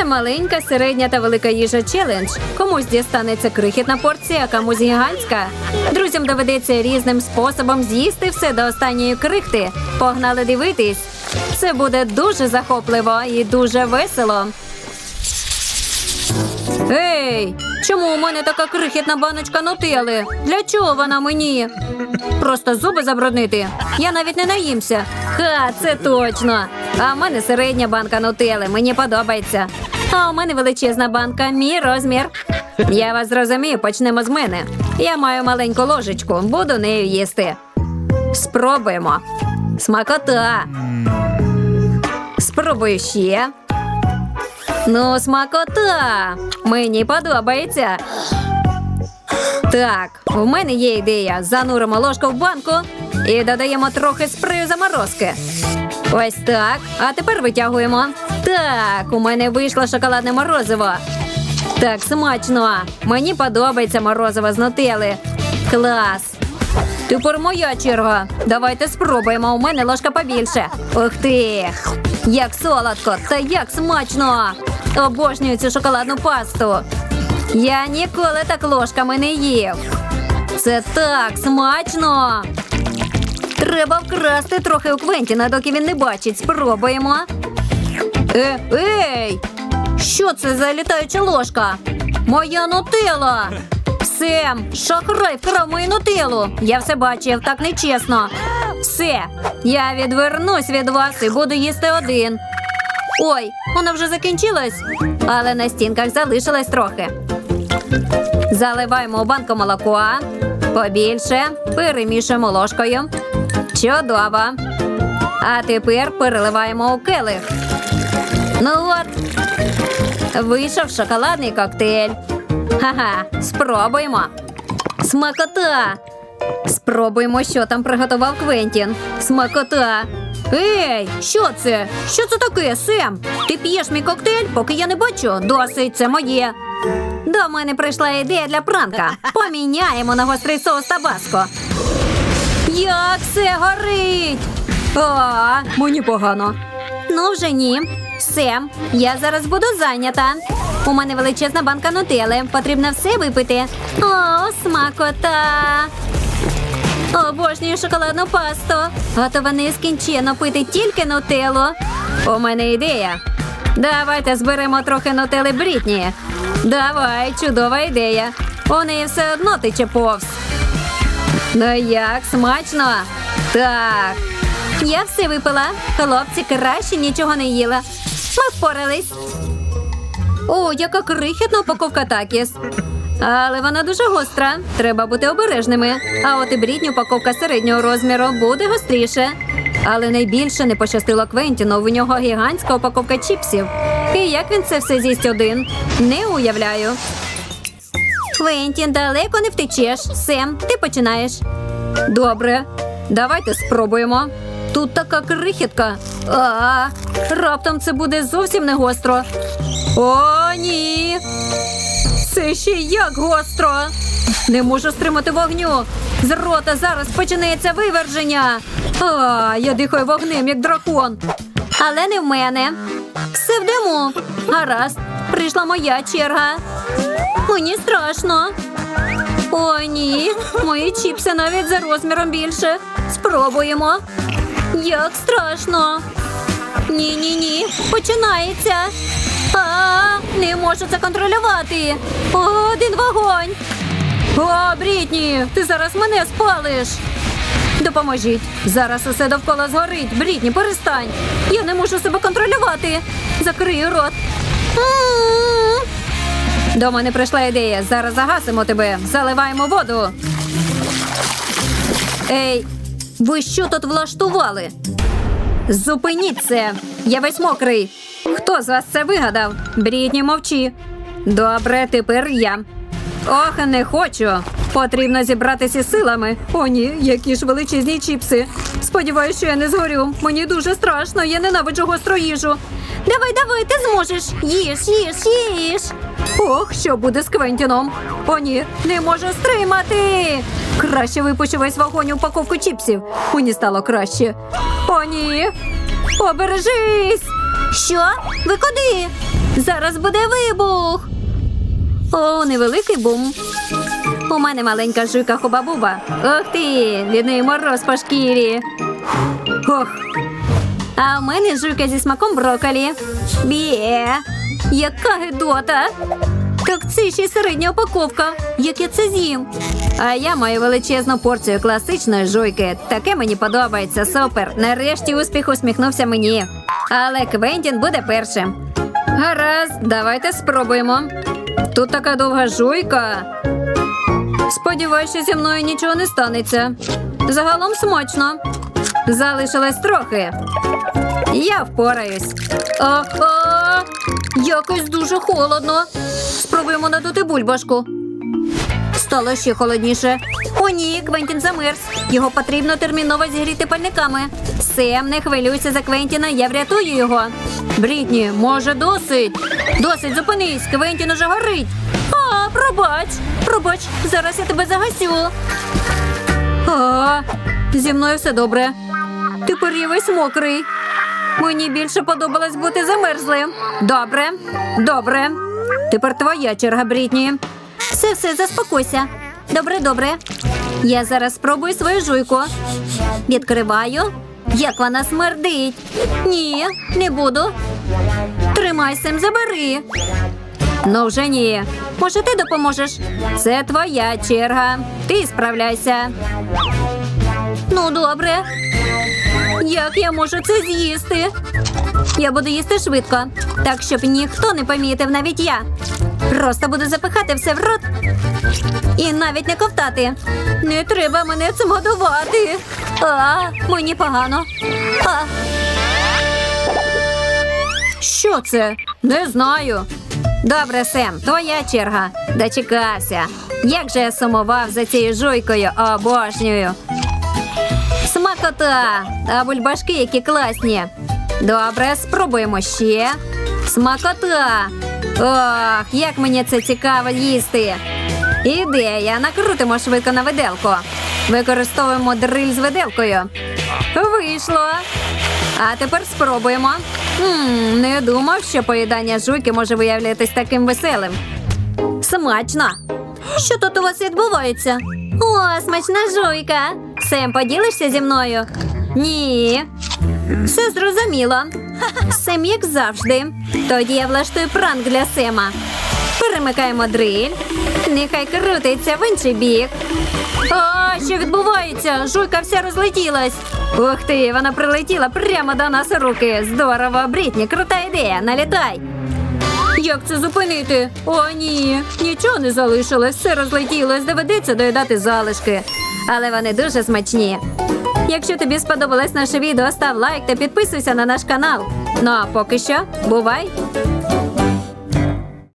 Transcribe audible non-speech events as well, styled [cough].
Це маленька, середня та велика їжа челендж. Комусь дістанеться крихітна порція, а комусь гігантська. Друзям доведеться різним способом з'їсти все до останньої крихти. Погнали дивитись. Це буде дуже захопливо і дуже весело. Ей, чому у мене така крихітна баночка нутели? Для чого вона мені? Просто зуби забруднити. Я навіть не наїмся. Ха, це точно. А в мене середня банка нутели. Мені подобається. А у мене величезна банка, мій розмір. Я вас зрозумію, почнемо з мене. Я маю маленьку ложечку, буду нею їсти. Спробуємо. Смакота. Спробую ще. Ну, смакота. Мені подобається. Так, у мене є ідея. Зануримо ложку в банку і додаємо трохи спрею заморозки. Ось так. А тепер витягуємо. Так, у мене вийшло шоколадне морозиво. Так, смачно. Мені подобається морозиво з нутели. Клас. Тепер моя черга. Давайте спробуємо. У мене ложка побільше. Ух ти! Як солодко та як смачно! Обожнюю цю шоколадну пасту. Я ніколи так ложками не їв. Це так смачно. Треба вкрасти трохи у Квентіна, доки він не бачить. Спробуємо. Е, ей! Що це за літаюча ложка? Моя нутела! Сем, шахрай вкрав мою нутелу. Я все бачив, так нечесно. Все, я відвернусь від вас і буду їсти один. Ой, вона вже закінчилась, але на стінках залишилось трохи. Заливаємо банку молоко. Побільше. Перемішуємо ложкою. Чудово. А тепер переливаємо у келих. Ну от. Вийшов шоколадний коктейль. Ха-ха, спробуємо. Смакота. Спробуємо, що там приготував Квентін. Смакота. Ей, що це? Що це таке, Сем? Ти п'єш мій коктейль, поки я не бачу. Досить, це моє. До мене прийшла ідея для пранка. Поміняємо на гострий соус табаско. Як все горить! А, мені погано. Ну, вже ні. Сем, я зараз буду зайнята. У мене величезна банка нутели. Потрібно все випити. О, смакота! Обожнюю шоколадну пасту. А то вони скінчено пити тільки нутеллу. У мене ідея. Давайте зберемо трохи нутели Брітні. Давай, чудова ідея. У неї все одно тече повз. Ну як, смачно? Так. Я все випила. Хлопці краще нічого не їла. Ми впорались. О, яка крихітна упаковка такіс. Але вона дуже гостра. Треба бути обережними. А от і брітні упаковка середнього розміру буде гостріше. Але найбільше не пощастило Квентіну. В нього гігантська упаковка чіпсів. І як він це все з'їсть один? Не уявляю. Квентін, далеко не втечеш. Сем, ти починаєш. Добре, давайте спробуємо. Тут така крихітка. А, раптом це буде зовсім не гостро. О, ні. Це ще як гостро. Не можу стримати вогню. З рота зараз починається виверження. А, я дихаю вогнем, як дракон. Але не в мене. Все в диму. Гаразд, прийшла моя черга. Мені страшно. О, ні, мої чіпси навіть за розміром більше. Спробуємо. Як страшно. Ні, ні, ні. Починається. А, не можу це контролювати. Один вогонь. О, Брітні, ти зараз мене спалиш. Допоможіть. Зараз усе довкола згорить. Брітні, перестань. Я не можу себе контролювати. Закрию рот. До мене прийшла ідея. Зараз загасимо тебе. Заливаємо воду. Ей, ви що тут влаштували? Зупиніть це! Я весь мокрий. Хто з вас це вигадав? Брітні, мовчи. Добре, тепер я. Ох, не хочу. Потрібно зібратися силами. О, ні, які ж величезні чіпси. Сподіваюсь, що я не згорю. Мені дуже страшно, я ненавиджу гостру їжу. Давай, давай, ти зможеш. Їж, їж, їж. Ох, що буде з Квентіном? О, ні, не можу стримати. Краще випущу весь вогонь упаковку чіпсів. Мені стало краще. О, ні. Обережись. Що? Ви куди? Зараз буде вибух. О, невеликий бум. У мене маленька жуйка хуба-буба. Ох ти, від неї мороз по шкірі. Ох. А у мене жуйка зі смаком брокколі. Бє. Яка гидота. Так це ще й середня упаковка. Як я це з'їм? А я маю величезну порцію класичної жуйки. Таке мені подобається. Супер. Нарешті успіх усміхнувся мені. Але Квентін буде першим. Гаразд, давайте спробуємо. Тут така довга жуйка. Сподіваюся, зі мною нічого не станеться. Загалом смачно. Залишилось трохи. Я впораюсь. Ага, якось дуже холодно. Спробуємо надути бульбашку. Стало ще холодніше. О, ні, Квентін замерз. Його потрібно терміново зігріти пальниками. Сем, не хвилюйся за Квентіна, я врятую його. Брітні, може, досить? Досить, зупинись, Квентін уже горить. А, пробач, пробач, зараз я тебе загасю. А, зі мною все добре. Тепер я весь мокрий. Мені більше подобалось бути замерзлим. Добре, добре. Тепер твоя черга, Брітні. Все, все, заспокойся. Добре, добре. Я зараз спробую свою жуйку. Відкриваю. Як вона смердить. Ні, не буду. Тримай Сем, забери. Ну вже ні. Може, ти допоможеш? Це твоя черга. Ти справляйся. Ну, добре. Як я можу це з'їсти? Я буду їсти швидко, так щоб ніхто не помітив, навіть я. Просто буду запихати все в рот і навіть не ковтати. Не треба мене цим годувати. А, мені погано. А. Що це? Не знаю. Добре, Сем, твоя черга. Дочекався. Як же я сумував за цією жуйкою, обожнюю. Смакота! А бульбашки які класні. Добре, спробуємо ще. Смакота! Ох, як мені це цікаво їсти. Ідея, накрутимо швидко на виделку. Використовуємо дриль з виделкою. Вийшло. А тепер спробуємо. м не думав, що поїдання жуйки може виявлятись таким веселим. Смачно. Що тут у вас відбувається? О, смачна жуйка. Сем, поділишся зі мною? Ні. Все зрозуміло. [laughs] Сем, як завжди. Тоді я влаштую пранк для Сема. Перемикаємо дриль. Нехай крутиться в інший бік. А, що відбувається? Жуйка вся розлетілась. Ух ти, вона прилетіла прямо до нас руки. Здорово, Брітні, крута ідея. Налітай. Як це зупинити? О, ні, нічого не залишилось, все розлетілось, доведеться доїдати залишки. Але вони дуже смачні. Якщо тобі сподобалось наше відео, став лайк та підписуйся на наш канал. Ну а поки що, бувай!